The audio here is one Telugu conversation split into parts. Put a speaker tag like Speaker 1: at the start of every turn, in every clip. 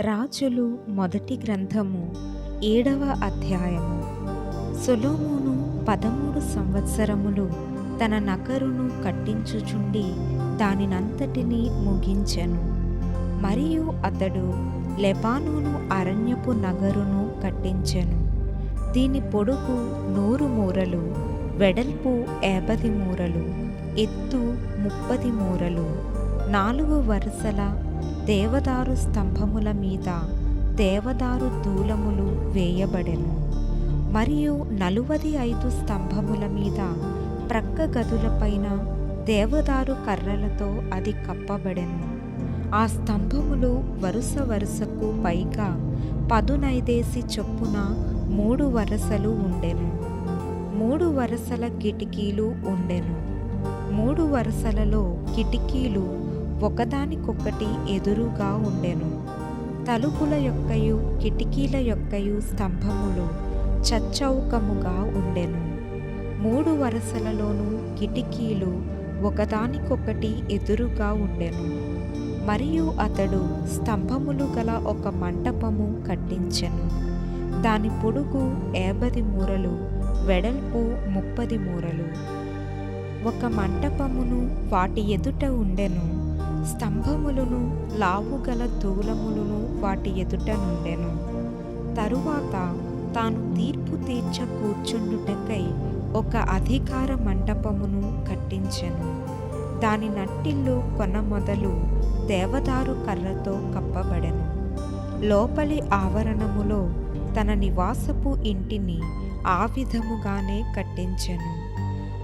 Speaker 1: రాజులు మొదటి గ్రంథము ఏడవ అధ్యాయము. సొలోమోను పదమూడు సంవత్సరములు తన నగరును కట్టించుచుండి దానినంతటిని ముగించెను. మరియు అతడు లెబానోను అరణ్యపు నగరును కట్టించెను. దీని పొడుగు నూరు మూరలు వెడల్పు ఏపది మూరలు ఎత్తు ముప్పది మూరలు నాలుగు వరుసల దేవదారు స్తంభముల మీద దేవదారు దూలములు వేయబడెను. మరియు నలువది ఐదు స్తంభముల మీద ప్రక్క గదులపైన దేవదారు కర్రలతో అది కప్పబడెను. ఆ స్తంభములు వరుస వరుసకు పైగా పదునైదేసి చొప్పున మూడు వరసలు ఉండెను. మూడు వరసల కిటికీలు ఉండెను. మూడు వరసలలో కిటికీలు ఒకదానికొకటి ఎదురుగా ఉండెను. తలుపుల యొక్కయు కిటికీల యొక్కయు స్తంభములు చచ్చౌకముగా ఉండెను. మూడు వరసలలోనూ కిటికీలు ఒకదానికొకటి ఎదురుగా ఉండెను. మరియు అతడు స్తంభములు గల ఒక మంటపము కట్టించెను. దాని పొడుగు ఏబది మూరలు వెడల్పు ముప్పది మూరలు. ఒక మంటపమును వాటి ఎదుట ఉండెను. స్తంభములను లావుగల దూలములను వాటి ఎదుట నుండెను. తరువాత తాను తీర్పు తీర్చ కూర్చుండుటకై ఒక అధికార మంటపమును కట్టించెను. దాని నట్టిల్లు కొన మొదలు దేవదారు కర్రతో కప్పబడెను. లోపలి ఆవరణములో తన నివాసపు ఇంటిని ఆ విధముగానే కట్టించెను.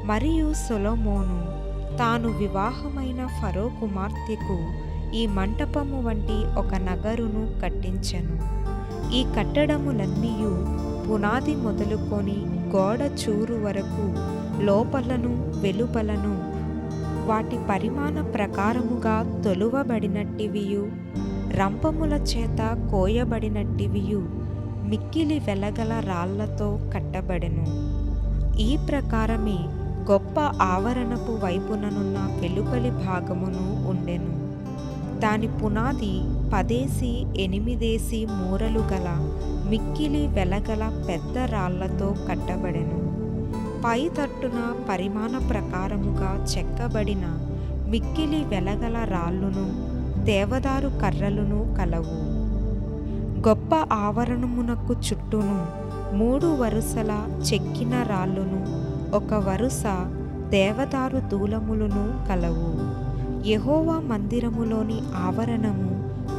Speaker 1: మరియు సొలొమోను తాను వివాహమైన ఫరో కుమార్తెకు ఈ మంటపము వంటి ఒక నగరును కట్టించెను. ఈ కట్టడములన్నీయు పునాది మొదలుకొని గోడ చూరు వరకు లోపలను వెలుపలను వాటి పరిమాణ ప్రకారముగా తొలువబడినట్టివియు రంపముల చేత కోయబడినట్టివియు మిక్కిలి వెలగల రాళ్ళతో కట్టబడెను. ఈ ప్రకారమే గొప్ప ఆవరణపు వైపుననున్న వెలుపలి భాగమును ఉండెను. దాని పునాది పదేసి ఎనిమిదేసి మూరలు గల మిక్కిలి వెలగల పెద్ద రాళ్ళతో కట్టబడెను. పై తట్టున పరిమాణ ప్రకారముగా చెక్కబడిన మిక్కిలి వెలగల రాళ్ళును దేవదారు కర్రలును కలవు. గొప్ప ఆవరణమునకు చుట్టూను మూడు వరుసల చెక్కిన రాళ్ళును ఒక వరుస దేవదారు దూలములను కలవు. యహోవా మందిరములోని ఆవరణము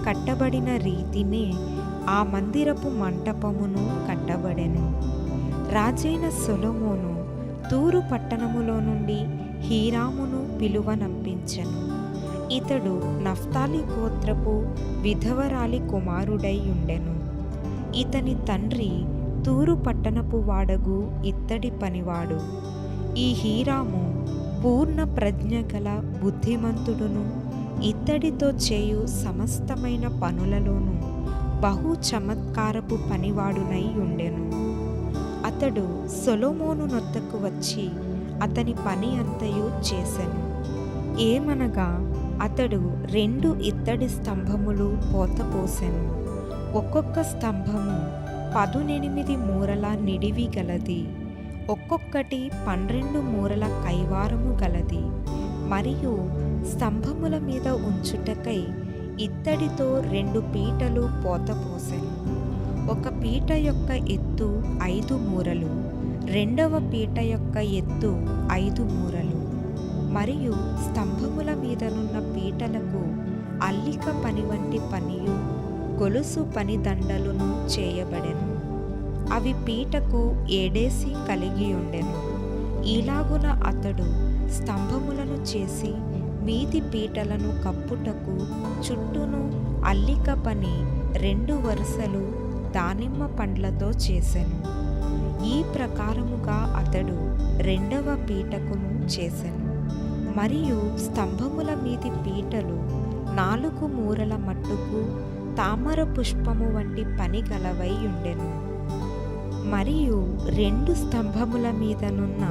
Speaker 1: కట్టబడిన రీతినే ఆ మందిరపు మంటపమును కట్టబడెను. రాజైన సొలొమోను తూరు పట్టణములో నుండి హీరామును పిలువనంపించెను ఇతడు నఫ్తాలి గోత్రపు విధవరాలి కుమారుడై ఉండెను. ఇతని తండ్రి తూరు పట్టణపు వాడగు ఇత్తడి పనివాడు. ఈ హీరాము పూర్ణ ప్రజ్ఞ గల బుద్ధిమంతుడును ఇత్తడితో చేయు సమస్తమైన పనులలోనూ బహు చమత్కారపు పనివాడునై ఉండెను. అతడు సొలోమోను నొద్దకు వచ్చి అతని పని అంతయు చేసెను. ఏమనగా అతడు రెండు ఇత్తడి స్తంభములు పోతపోసెను ఒక్కొక్క స్తంభము పదునెనిమిది మూరల నిడివి గలది. ఒక్కొక్కటి పన్నెండు మూరల కైవారము గలది. మరియు స్తంభముల మీద ఉంచుటకై ఇత్తడితో రెండు పీటలు పోతపోసెను ఒక పీట యొక్క ఎత్తు ఐదు మూరలు రెండవ పీట యొక్క ఎత్తు ఐదు మూరలు. మరియు స్తంభముల మీదనున్న పీటలకు అల్లిక పని వంటి పనియు గొలుసు పని దండలును చేయబడెను. అవి పీటకు ఏడేసి కలిగి ఉండెను ఇలాగున అతడు స్తంభములను చేసి మీది పీటలను కప్పుటకు చుట్టూను అల్లిక పని రెండు వరుసలు దానిమ్మ పండ్లతో చేసెను. ఈ ప్రకారముగా అతడు రెండవ పీటకును చేసెను. మరియు స్తంభముల మీది పీటలు నాలుగు మూరల మట్టుకు తామర పుష్పము వంటి పని గలవై ఉండెను. మరియు రెండు స్తంభముల మీదనున్న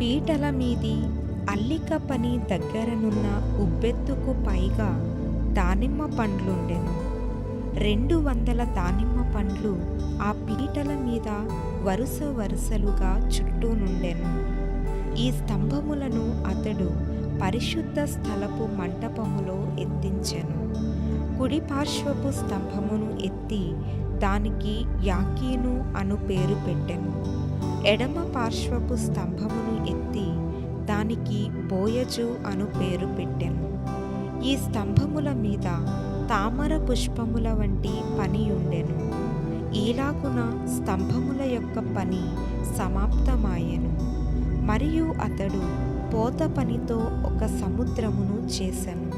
Speaker 1: పీటల మీది అల్లిక పని దగ్గరనున్న ఉబ్బెత్తుకు పైగా దానిమ్మ పండ్లుండెను. రెండు వందల దానిమ్మ పండ్లు ఆ పీటల మీద వరుస వరుసలుగా చుట్టూ నుండెను. ఈ స్తంభములను అతడు పరిశుద్ధ స్థలపు మంటపములో ఎత్తించెను. కుడి పార్శ్వపు స్తంభమును ఎత్తి దానికి యాకీను అను పేరు పెట్టెను. ఎడమ పార్శ్వపు స్తంభమును ఎత్తి దానికి బోయజు అను పేరు పెట్టెను. ఈ స్తంభముల మీద తామర పుష్పముల వంటి పని ఉండెను. ఈలాగున స్తంభముల యొక్క పని సమాప్తమాయెను. మరియు అతడు పోత పనితో ఒక సముద్రమును చేశాను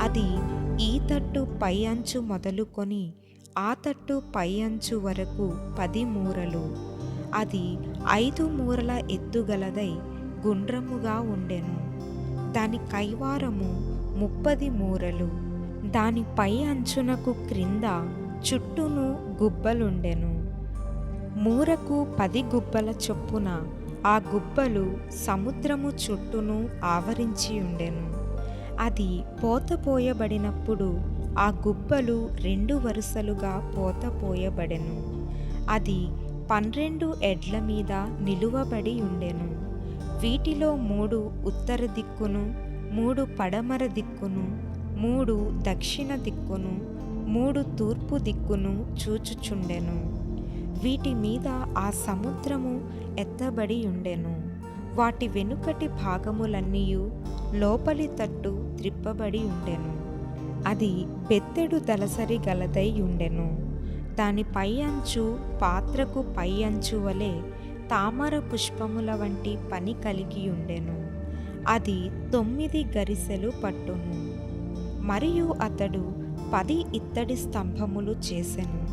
Speaker 1: అది ఈ తట్టు పై అంచు మొదలుకొని ఆ తట్టు పై అంచు వరకు పది మూరలు. అది ఐదు మూరల ఎత్తుగలదై గుండ్రముగా ఉండెను. దాని కైవారము ముప్పది మూరలు. దాని పై అంచునకు క్రింద చుట్టూను గుబ్బలుండెను. మూరకు పది గుబ్బల చొప్పున ఆ గుబ్బలు సముద్రము చుట్టూను ఆవరించి ఉండెను. అది పోతపోయబడినప్పుడు ఆ గుబ్బలు రెండు వరుసలుగా పోతపోయబడెను. అది పన్నెండు ఎడ్ల మీద నిలువబడి ఉండెను. వీటిలో మూడు ఉత్తర దిక్కును మూడు పడమర దిక్కును మూడు దక్షిణ దిక్కును మూడు తూర్పు దిక్కును చూచుచుండెను. వీటి మీద ఆ సముద్రము ఎత్తబడి ఉండెను. వాటి వెనుకటి భాగములన్నీయు లోపలి తట్టు త్రిప్పబడి ఉండెను. అది బెత్తెడు దలసరి గలదై ఉండెను. దాని పై అంచు పాత్రకు పై అంచు వలె తామర పుష్పముల వంటి పని కలిగి ఉండెను. అది తొమ్మిది గరిసెలు పట్టును. మరియు అతడు పది ఇత్తడి స్తంభములు చేసెను.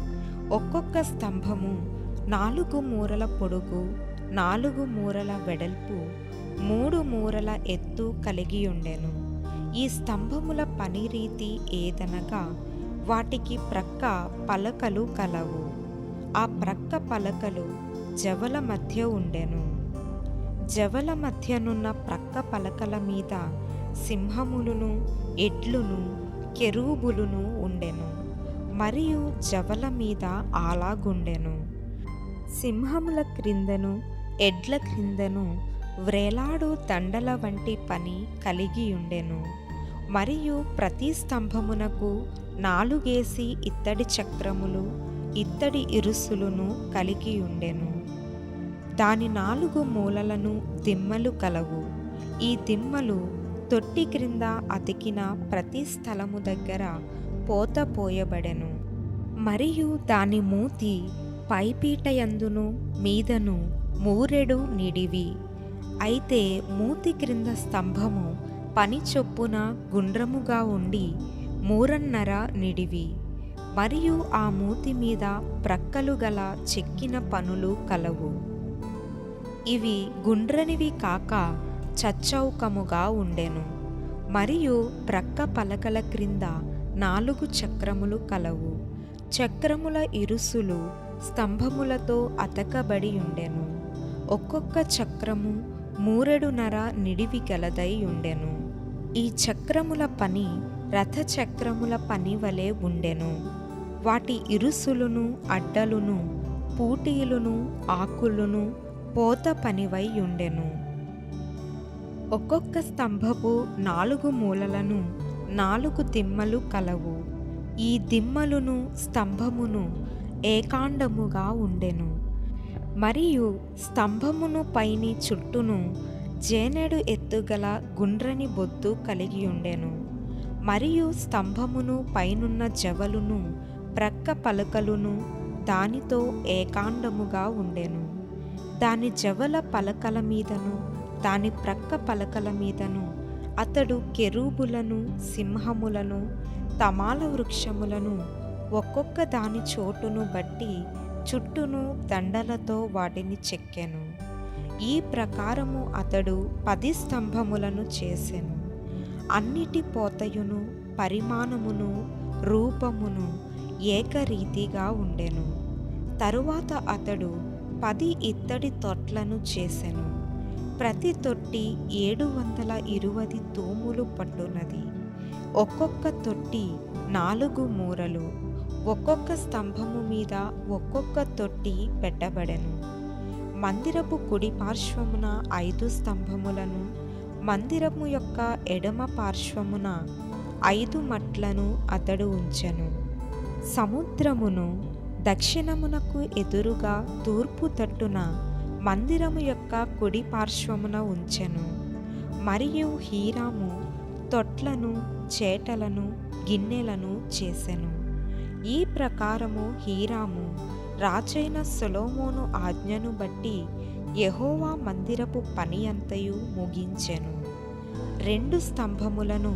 Speaker 1: ఒక్కొక్క స్తంభము నాలుగు మూరల పొడుగు నాలుగు మూరల వెడల్పు మూడు మూరల ఎత్తు కలిగి ఉండెను ఈ స్తంభముల పని రీతి ఏదనగా వాటికి ప్రక్క పలకలు కలవు. ఆ ప్రక్క పలకలు జవల మధ్య ఉండెను. జవల మధ్యనున్న ప్రక్క పలకల మీద సింహములును ఎడ్లును కెరూబులును ఉండెను. మరియు జవల మీద ఆలాగుండెను. సింహముల క్రిందను ఎడ్ల క్రిందను వ్రేలాడు దండల వంటి పని కలిగి ఉండెను. మరియు ప్రతి స్తంభమునకు నాలుగేసి ఇత్తడి చక్రములు ఇత్తడి ఇరుసులను కలిగి ఉండెను. దాని నాలుగు మూలలను దిమ్మలు కలవు. ఈ దిమ్మలు తొట్టి క్రింద అతికిన ప్రతి స్థలము దగ్గర పోత పోయబడెను. మరియు దాని మూతి పైపీటయందును మీదను మూరెడు నిడివి. అయితే మూతి క్రింద స్తంభము పని చొప్పున గుండ్రముగా ఉండి మూరన్నర నిడివి. మరియు ఆ మూతి మీద ప్రక్కలు గల చెక్కిన పనులు కలవు. ఇవి గుండ్రనివి కాక చచ్చౌకముగా ఉండెను. మరియు ప్రక్క పలకల క్రింద నాలుగు చక్రములు కలవు. చక్రముల ఇరుసులు స్తంభములతో అతకబడి ఉండెను. ఒక్కొక్క చక్రము మూరెడునర నిడివి గలదై ఉండెను. ఈ చక్రముల పని రథచక్రముల పని వలె ఉండెను. వాటి ఇరుసులును అడ్డలును పూటీలును ఆకులును పోత పనివై ఉండెను. ఒక్కొక్క స్తంభపు నాలుగు మూలలను నాలుగు దిమ్మలు కలవు. ఈ దిమ్మలును స్తంభమును ఏకాండముగా ఉండెను. మరియు స్తంభమును పైని చుట్టూను జేనెడు ఎత్తుగల గుండ్రని బొద్దు కలిగి ఉండెను. మరియు స్తంభమును పైనున్న జవలును ప్రక్క పలకలును దానితో ఏకాండముగా ఉండెను. దాని జవల పలకల మీదను దాని ప్రక్క పలకల మీదను అతడు కెరూబులను సింహములను తమాల వృక్షములను ఒక్కొక్క దాని చోటును బట్టి చుట్టూను దండలతో వాటిని చెక్కెను. ఈ ప్రకారము అతడు పది స్తంభములను చేసెను. అన్నిటి పోతయును పరిమాణమును రూపమును ఏకరీతిగా ఉండెను. తరువాత అతడు పది ఇత్తడి తొట్లను చేసెను. ప్రతి తొట్టి ఏడు వందల ఇరువది తూములు పట్టునది ఒక్కొక్క తొట్టి నాలుగు మూరలు. ఒక్కొక్క స్తంభము మీద ఒక్కొక్క తొట్టి పెట్టబడెను. మందిరపు కుడి పార్శ్వమున ఐదు స్తంభములను మందిరము యొక్క ఎడమ పార్శ్వమున ఐదు మట్లను అతడు ఉంచెను. సముద్రమును దక్షిణమునకు ఎదురుగా తూర్పు తట్టున మందిరము యొక్క కుడి పార్శ్వమున ఉంచెను. మరియు హీరాము తొట్లను చేటలను గిన్నెలను చేసెను. ఈ ప్రకారము హీరాము. రాజైన సొలోమోను ఆజ్ఞను బట్టి యెహోవా మందిరపు పని అంతయు ముగించెను. రెండు స్తంభములను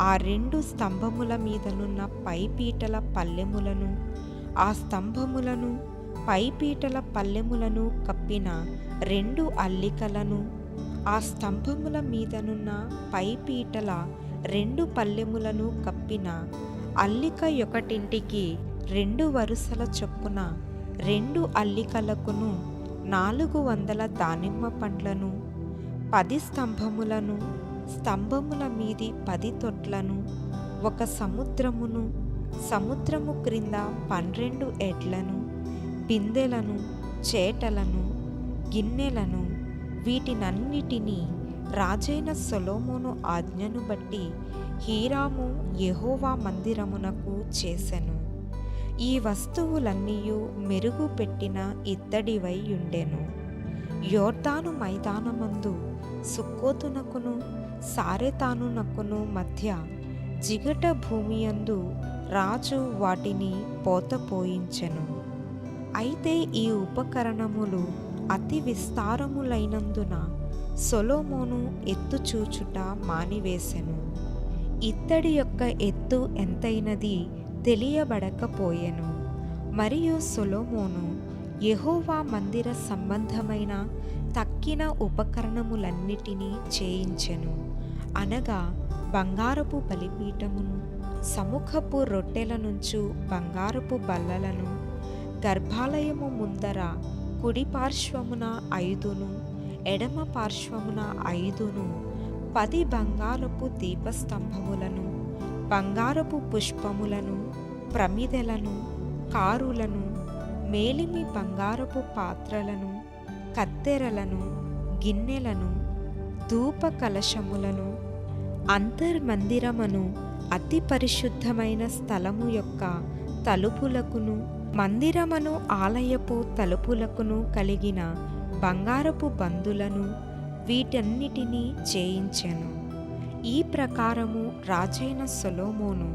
Speaker 1: ఆ రెండు స్తంభముల మీదనున్న పైపీటల పల్లెములను ఆ స్తంభములను పైపీటల పల్లెములను కప్పిన రెండు అల్లికలను ఆ స్తంభముల మీదనున్న పైపీటల రెండు పల్లెములను కప్పిన అల్లిక ఒకటింటికి రెండు వరుసల చొప్పున రెండు అల్లికలకును నాలుగు వందల దానిమ్మ పండ్లను పది స్తంభములను స్తంభముల మీది పది తొట్లను ఒక సముద్రమును సముద్రము క్రింద పన్నెండు ఎడ్లను బిందెలను చేటలను గిన్నెలను వీటినన్నిటినీ రాజైన సొలోమోను ఆజ్ఞను బట్టి హీరాము యెహోవా మందిరమునకు చేసెను. ఈ వస్తువులన్నీయు మెరుగు పెట్టిన ఇత్తడివై ఉండెను యోర్దాను మైదానమందు సుక్కోతునకును సారెతానునకును మధ్య జిగట భూమియందు రాజు వాటిని పోతపోయించెను. అయితే ఈ ఉపకరణములు అతి విస్తారములైనందున సొలోమోను ఎత్తుచూచుట మానివేశెను ఇత్తడి యొక్క ఎత్తు ఎంతైనది తెలియబడకపోయెను. మరియు సొలోమోను యహోవా మందిర సంబంధమైన తక్కిన ఉపకరణములన్నిటినీ చేయించెను. అనగా బంగారపు బలిపీఠమును సముఖపు రొట్టెల నుంచు బంగారపు బల్లలను గర్భాలయము ముందర కుడి పార్శ్వమున ఐదును ఎడమ పార్శ్వమున ఐదును పది బంగారపు దీపస్తంభములను బంగారపు పుష్పములను ప్రమిదలను కారులను మేలిమి బంగారపు పాత్రలను కత్తెరలను గిన్నెలను ధూప కలశములను అంతర్మందిరమును అతి పరిశుద్ధమైన స్థలము యొక్క తలుపులకును మందిరమును ఆలయపు తలుపులకును కలిగిన బంగారపు బందులను వీటన్నిటినీ చేయించెను ఈ ప్రకారము రాజైన సొలోమోను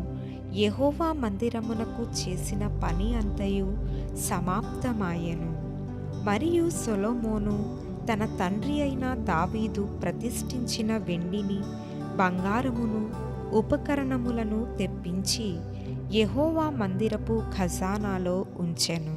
Speaker 1: యహోవా మందిరమునకు చేసిన పని అంతయు సమాప్తమాయెను. మరియు సొలోమోను తన తండ్రి అయిన దావీదు ప్రతిష్ఠించిన వెండిని బంగారమును ఉపకరణములను తెప్పించి యహోవా మందిరపు ఖజానాలో ఉంచెను.